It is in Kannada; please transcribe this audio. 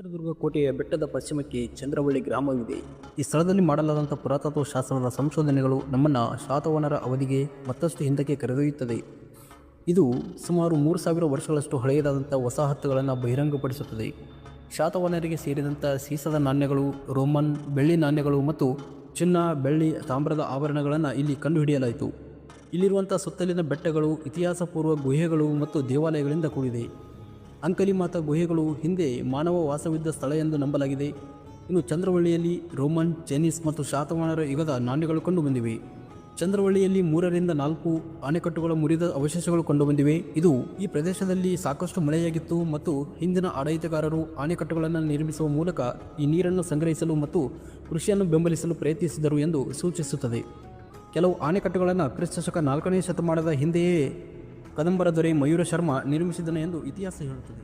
ಚಿತ್ರದುರ್ಗ ಕೋಟೆಯ ಬೆಟ್ಟದ ಪಶ್ಚಿಮಕ್ಕೆ ಚಂದ್ರವಳ್ಳಿ ಗ್ರಾಮವಿದೆ. ಈ ಸ್ಥಳದಲ್ಲಿ ಮಾಡಲಾದಂಥ ಪುರಾತತ್ವ ಶಾಸ್ತ್ರದ ಸಂಶೋಧನೆಗಳು ನಮ್ಮನ್ನು ಶಾತವನರ ಅವಧಿಗೆ ಮತ್ತಷ್ಟು ಹಿಂದಕ್ಕೆ ಕರೆದೊಯ್ಯುತ್ತದೆ. ಇದು ಸುಮಾರು ಮೂರು ಸಾವಿರ ವರ್ಷಗಳಷ್ಟು ಹಳೆಯದಾದಂಥ ವಸಾಹತುಗಳನ್ನು ಬಹಿರಂಗಪಡಿಸುತ್ತದೆ. ಶಾತವನರಿಗೆ ಸೇರಿದಂಥ ಸೀಸದ ನಾಣ್ಯಗಳು, ರೋಮನ್ ಬೆಳ್ಳಿ ನಾಣ್ಯಗಳು ಮತ್ತು ಚಿನ್ನ, ಬೆಳ್ಳಿ, ತಾಮ್ರದ ಆಭರಣಗಳನ್ನು ಇಲ್ಲಿ ಕಂಡುಹಿಡಿಯಲಾಯಿತು. ಇಲ್ಲಿರುವಂಥ ಸುತ್ತಲಿನ ಬೆಟ್ಟಗಳು ಇತಿಹಾಸಪೂರ್ವ ಗುಹೆಗಳು ಮತ್ತು ದೇವಾಲಯಗಳಿಂದ ಕೂಡಿದೆ. ಅಂಕಲಿಮಾತ ಗುಹೆಗಳು ಹಿಂದೆ ಮಾನವ ವಾಸವಿದ್ದ ಸ್ಥಳ ಎಂದು ನಂಬಲಾಗಿದೆ. ಇನ್ನು ಚಂದ್ರವಳ್ಳಿಯಲ್ಲಿ ರೋಮನ್ ಚೈನೀಸ್ ಮತ್ತು ಶಾತವಾಹನರ ಯುಗದ ನಾಣ್ಯಗಳು ಕಂಡುಬಂದಿವೆ ಚಂದ್ರವಳ್ಳಿಯಲ್ಲಿ ಮೂರರಿಂದ ನಾಲ್ಕು ಅಣೆಕಟ್ಟುಗಳ ಮುರಿದ ಅವಶೇಷಗಳು ಕಂಡುಬಂದಿವೆ ಇದು ಈ ಪ್ರದೇಶದಲ್ಲಿ ಸಾಕಷ್ಟು ಮಳೆಯಾಗಿತ್ತು ಮತ್ತು ಹಿಂದಿನ ಆಡಳಿತಗಾರರು ಅಣೆಕಟ್ಟುಗಳನ್ನು ನಿರ್ಮಿಸುವ ಮೂಲಕ ಈ ನೀರನ್ನು ಸಂಗ್ರಹಿಸಲು ಮತ್ತು ಕೃಷಿಯನ್ನು ಬೆಂಬಲಿಸಲು ಪ್ರಯತ್ನಿಸಿದರು ಎಂದು ಸೂಚಿಸುತ್ತದೆ. ಕೆಲವು ಅಣೆಕಟ್ಟುಗಳನ್ನು ಕ್ರಿಸ್ತಶಕ ನಾಲ್ಕನೇ ಶತಮಾನದ ಹಿಂದೆಯೇ ಕದಂಬರ ದೊರೆ ಮಯೂರ ಶರ್ಮ ನಿರ್ಮಿಸಿದನು ಎಂದು ಇತಿಹಾಸ ಹೇಳುತ್ತದೆ.